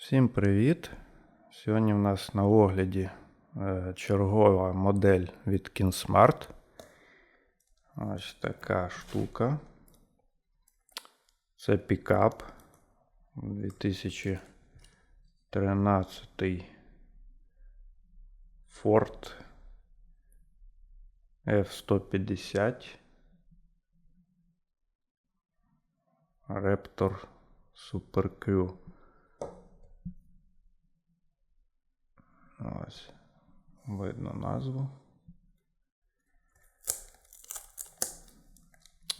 Всім привіт! Сьогодні в нас на огляді е, чергова модель від KinSmart. Ось така штука. Це пікап 2013 Ford F-150 Raptor Super Q. Ось. Видно назву.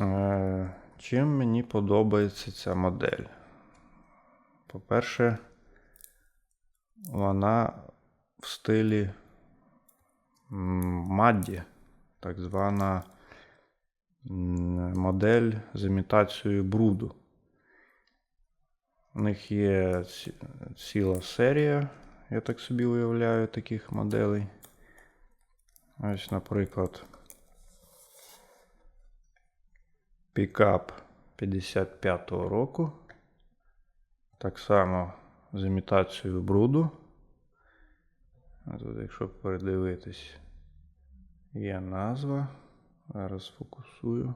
Е, чим мені подобається ця модель? По-перше, вона в стилі Мадді, так звана модель з імітацією бруду. У них є ціла серія, я так собі уявляю, таких моделей. Ось, наприклад, пікап 55-го року. Так само з імітацією бруду. Тут, якщо передивитись, є назва. Зараз фокусую.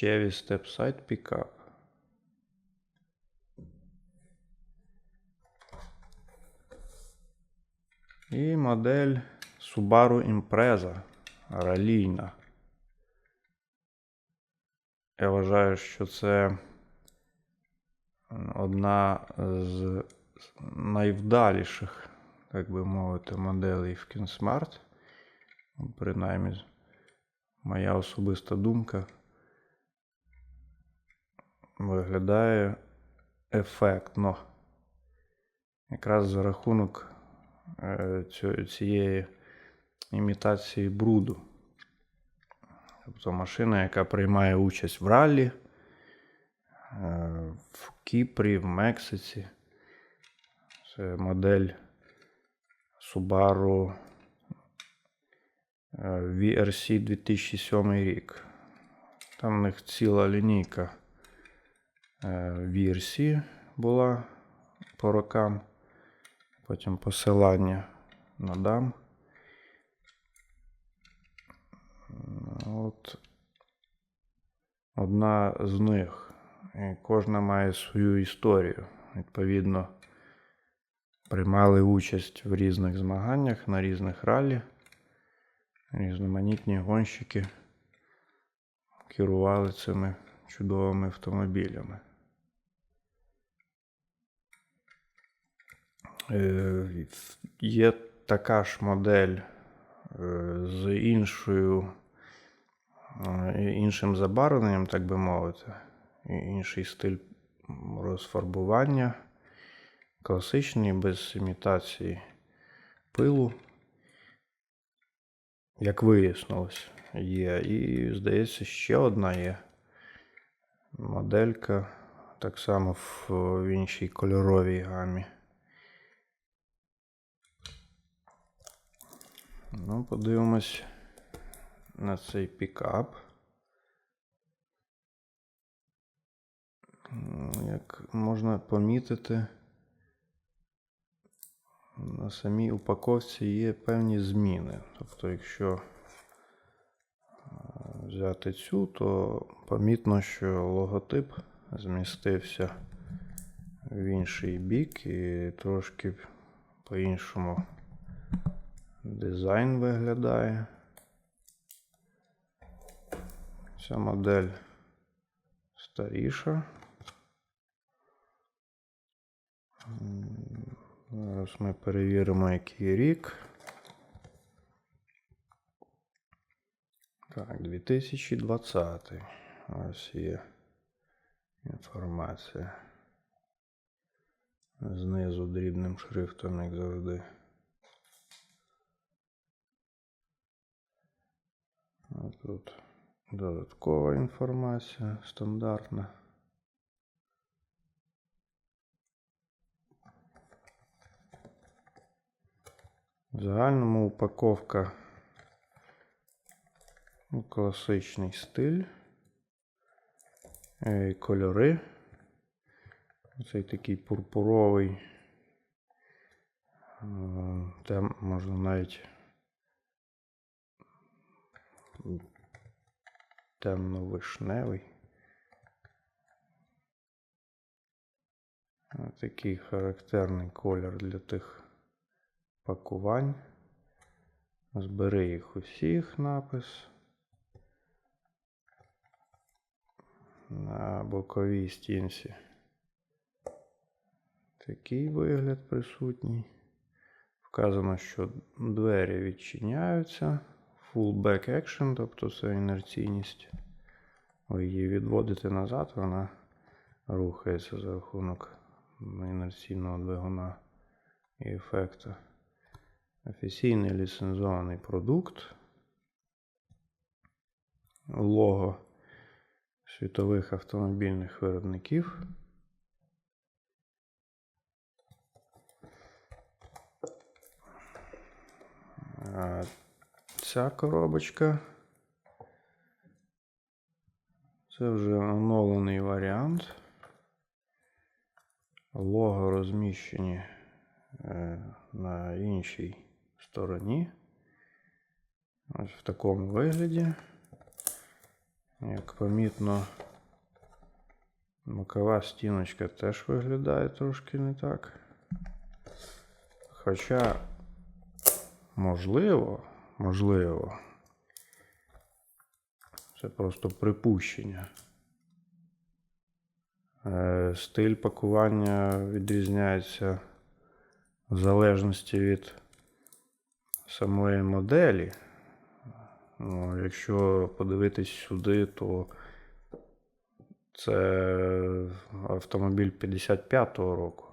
Chevy Stepside Pickup. І модель Subaru Impreza ралійна. Я вважаю, що це одна з найвдаліших, так би мовити, моделей в KinSmart. Принаймні, моя особиста думка виглядає ефектно. Якраз за рахунок е, цієї імітації бруду. Тобто машина, яка приймає участь в ралі, е, в Кіпрі, в Мексиці. Це модель Subaru е, VRC 2007 рік. Там в них ціла лінійка е, VRC була по рокам. Потім посилання надам. От одна з них. І кожна має свою історію. Відповідно, приймали участь в різних змаганнях на різних ралі. Різноманітні гонщики керували цими чудовими автомобілями. Є така ж модель е, з іншою, е, іншим забарвленням, так би мовити, інший стиль розфарбування, класичний, без імітації пилу. Як вияснилось, є. І, здається, ще одна є моделька, так само в іншій кольоровій гамі. Ну, подивимось на цей пікап. Як можна помітити, на самій упаковці є певні зміни. Тобто, якщо е, взяти цю, то помітно, що логотип змістився в інший бік і трошки по-іншому дизайн виглядає. Ця модель старіша. Зараз ми перевіримо, який рік. Так, 2020. Ось є інформація. Знизу дрібним шрифтом, як завжди. Тут додаткова інформація стандартна. В загальному упаковка ну, класичний стиль. е, кольори. Цей такий пурпуровий. Е, Там можна навіть темно-вишневий. Такий характерний колір для тих пакувань. Збери їх усіх напис. На боковій стінці такий вигляд присутній. Вказано, що двері відчиняються. Full back action, тобто це інерційність. Ви її відводите назад, вона рухається за рахунок інерційного двигуна і ефекту. Офіційний ліцензований продукт. Лого світових автомобільних виробників. Ця коробочка. Це вже оновлений варіант. Лого розміщені е, на іншій стороні. Ось в такому вигляді. Як помітно, бокова стіночка теж виглядає трошки не так. Хоча, можливо, можливо, це просто припущення. Е, Стиль пакування відрізняється в залежності від самої моделі. Ну, якщо подивитись сюди, то це автомобіль 55-го року.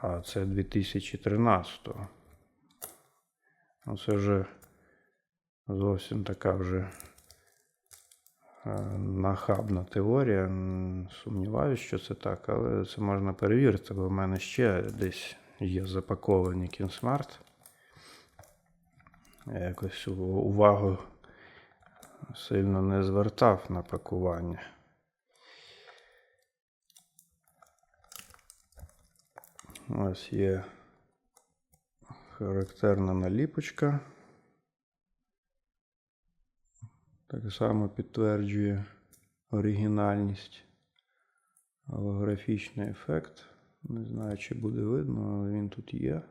А це 2013-го. Ну, це вже зовсім така вже е, нахабна теорія. Сумніваюся, що це так, але це можна перевірити, бо в мене ще десь є запаковані кінсмарт. Я якось увагу сильно не звертав на пакування. Ось є характерна наліпочка. Так само підтверджує оригінальність. Голографічний ефект. Не знаю, чи буде видно, але він тут є.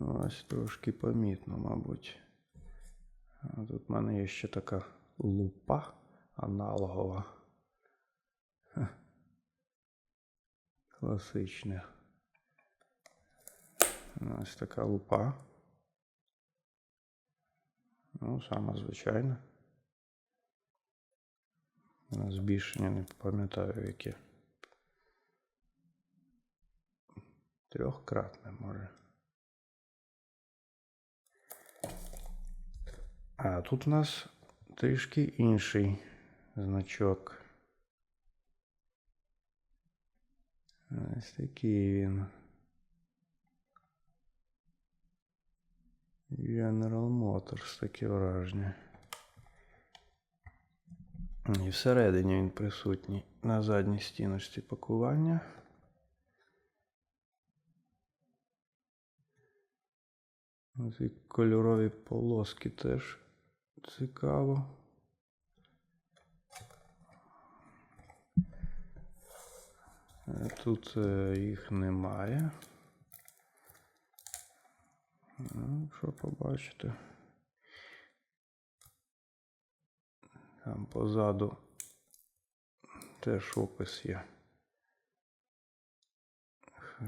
Ось трошки помітно, мабуть. Тут в мене є ще така лупа аналогова. Класична. Ось така лупа. Ну, саме звичайна. На збільшення не пам'ятаю яке. Трьохкратне може. А тут у нас трішки інший значок. Ось такий він. General Motors таке враження. І всередині він присутній на задній стіночці пакування. Ці кольорові полоски теж цікаво. Тут е, їх немає. Ну, що побачите? Там позаду теж опис є.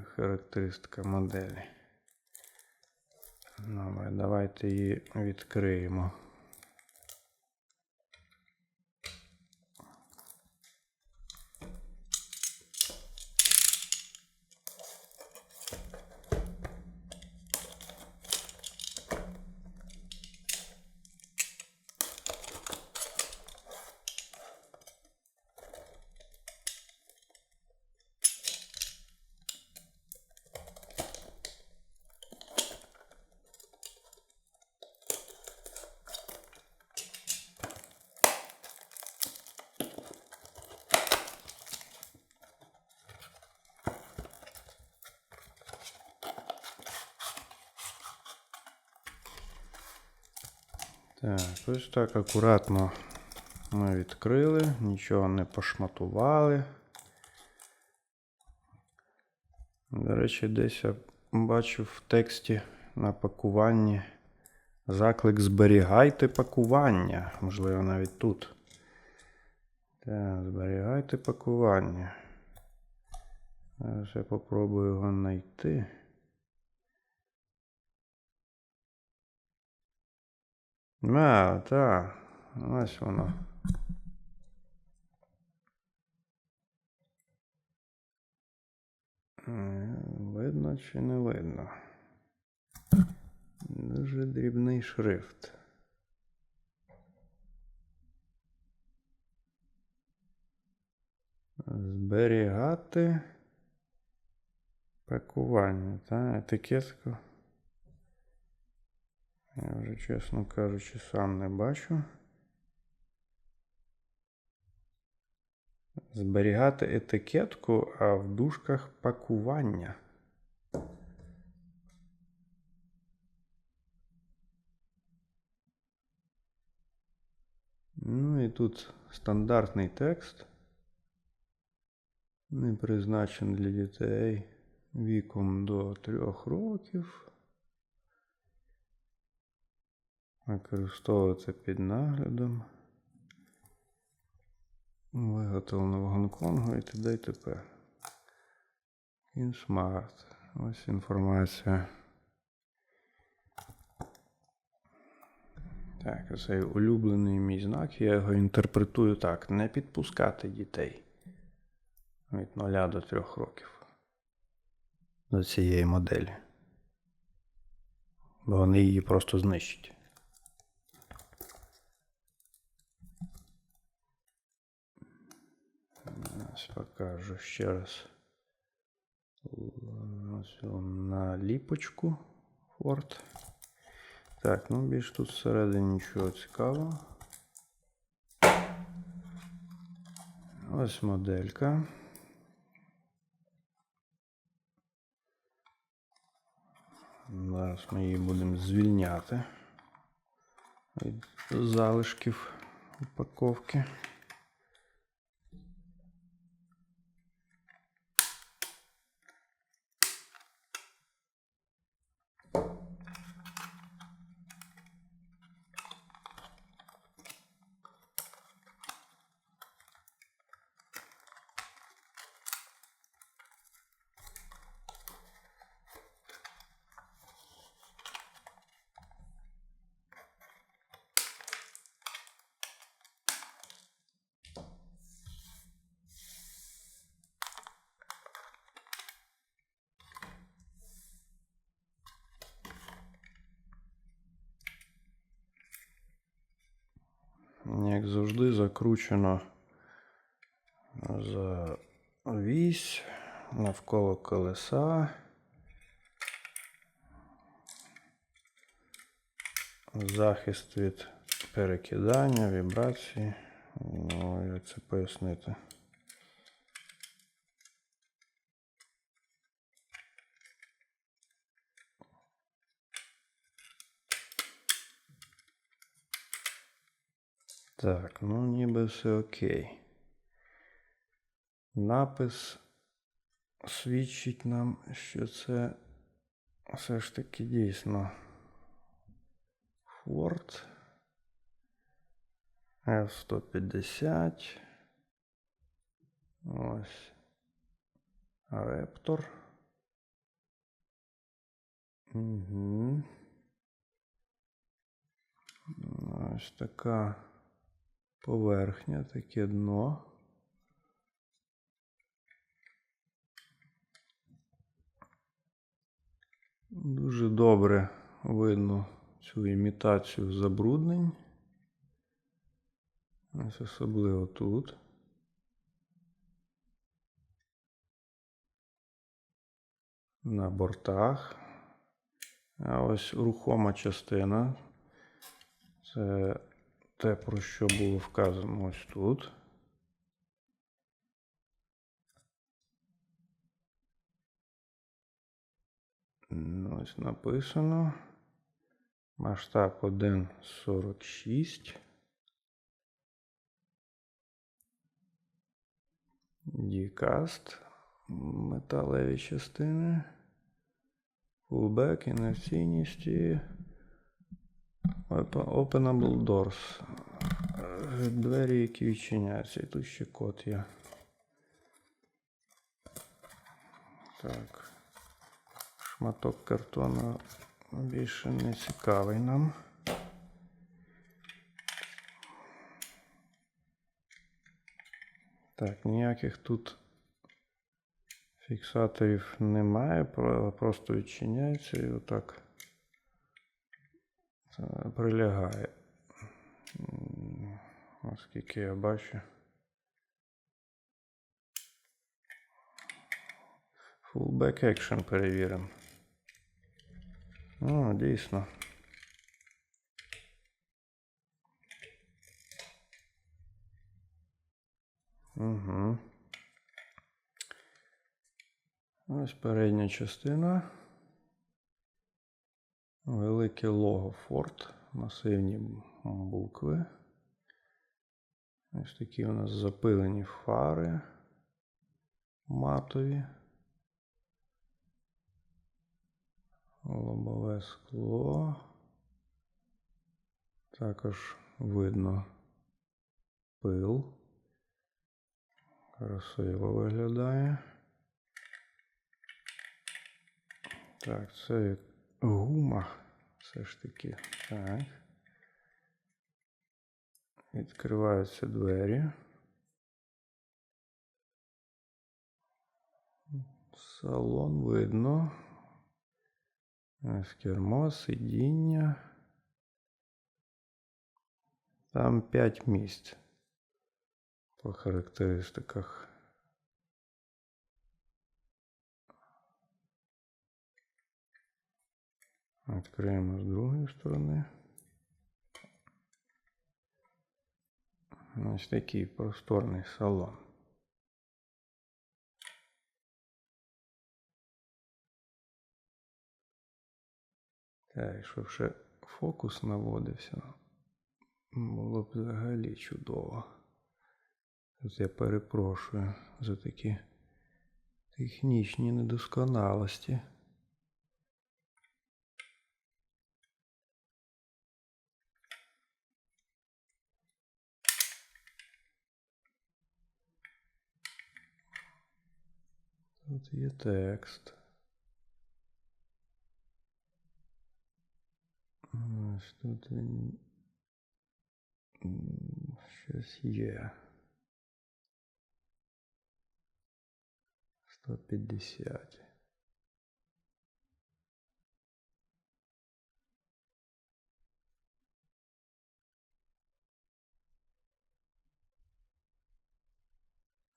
Характеристика моделі. Добре, давайте її відкриємо. Так, ось так акуратно ми відкрили, нічого не пошматували. До речі, десь я бачив в тексті на пакуванні заклик зберігайте пакування. Можливо, навіть тут. Так, зберігайте пакування. Зараз я попробую його знайти. А, так, ось воно. Видно чи не видно? Дуже дрібний шрифт. Зберігати пакування, та етикетку. Я вже, чесно кажучи, сам не бачу. Зберігати етикетку, а в дужках пакування. Ну і тут стандартний текст. Не призначений для дітей віком до 3 років. Використовується під наглядом. Виготовлено в Гонконгу і т.д. і т.п. Інсмарт. Ось інформація. Так, цей улюблений мій знак. Я його інтерпретую так: не підпускати дітей від 0 до 3 років до цієї моделі. Бо вони її просто знищать. Ось покажу ще раз. На ліпочку Ford. Так, ну більш тут всередині нічого цікавого. Ось моделька. Зараз ми її будемо звільняти від залишків упаковки. Як завжди, закручено за вісь навколо колеса. Захист від перекидання, вібрації. Ну, як це пояснити? Так, ну ніби все окей. Напис свідчить нам, що це все ж таки дійсно Ford F-150. Ось. Raptor. Угу. Ось така поверхня, таке дно. Дуже добре видно цю імітацію забруднень. Ось особливо тут. На бортах. А ось рухома частина. Це те, про що було вказано ось тут. Ось написано. Масштаб 1,46. Дікаст. Металеві частини. Fullback, інерційність і Openable doors. Е, Двері, які відчиняються. І тут ще код є. Так. Шматок картону більше не цікавий нам. Так, ніяких тут фіксаторів немає, про- просто відчиняється і отак прилягає. М, Наскільки я бачу. Full back action перевіримо. О, дійсно. Угу. Ось передня частина. Велике лого Ford. Масивні букви. Ось такі у нас запилені фари матові. Лобове скло. Також видно пил. Красиво виглядає. Так, це гума. Все ж таки. Так. Відкриваються двері. Салон видно. Ось кермо, сидіння. Там 5 місць по характеристиках. Відкриємо з другої сторони. Ось такий просторний салон. Так, щоб ще фокус наводився, було б взагалі чудово. Тут я перепрошую за такі технічні недосконалості. Тут є текст. Ось тут він м, щось є. 150.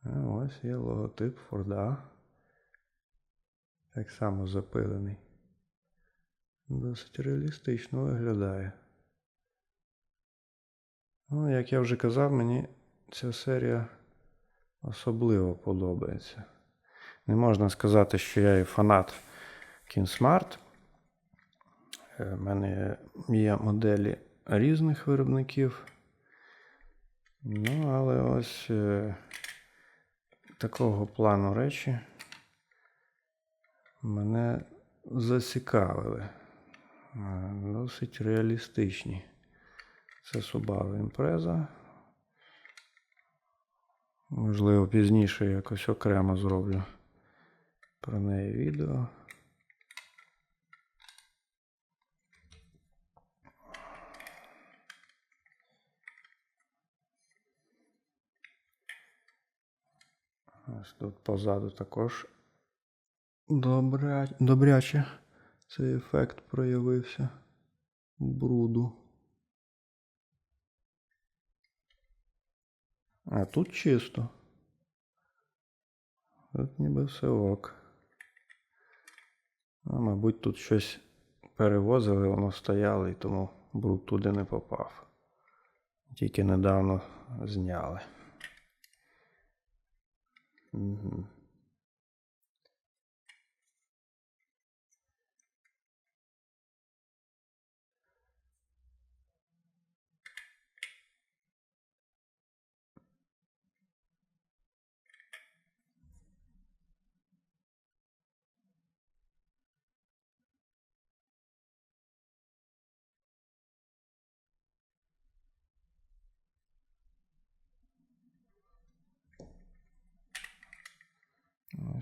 А ось є логотип Форда. Так само запилений. Досить реалістично виглядає. Ну, як я вже казав, мені ця серія особливо подобається. Не можна сказати, що я і фанат KinSmart. У мене є моделі різних виробників. Ну, але ось е, такого плану речі мене зацікавили. Е, Досить реалістичні. Це Subaru Impreza. Можливо, пізніше якось окремо зроблю про неї відео. Ось тут позаду також добря... добряче цей ефект проявився бруду. А тут чисто. Тут ніби все ок. Ну, мабуть, тут щось перевозили, воно стояло і тому бруд туди не попав. Тільки недавно зняли. Угу.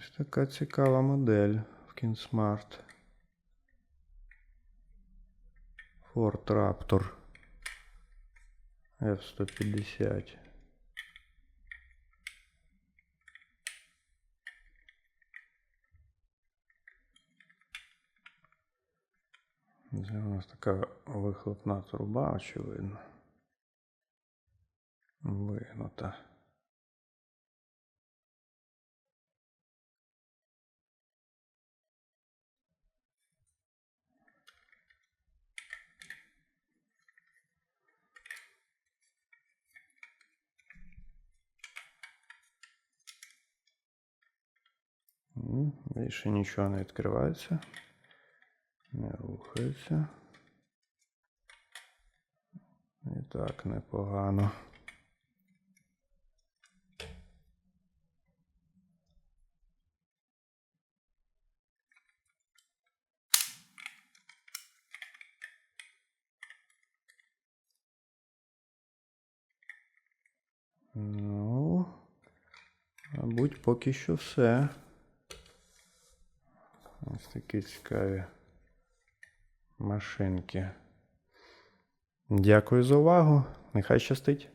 Ось така цікава модель в Kinsmart. Ford Raptor F-150. Це у нас така вихлопна труба, очевидно. Вигнута. Більше нічого не відкривається. Не рухається. І так непогано. Ну, мабуть, поки що все. Ось такі цікаві машинки. Дякую за увагу. Нехай щастить.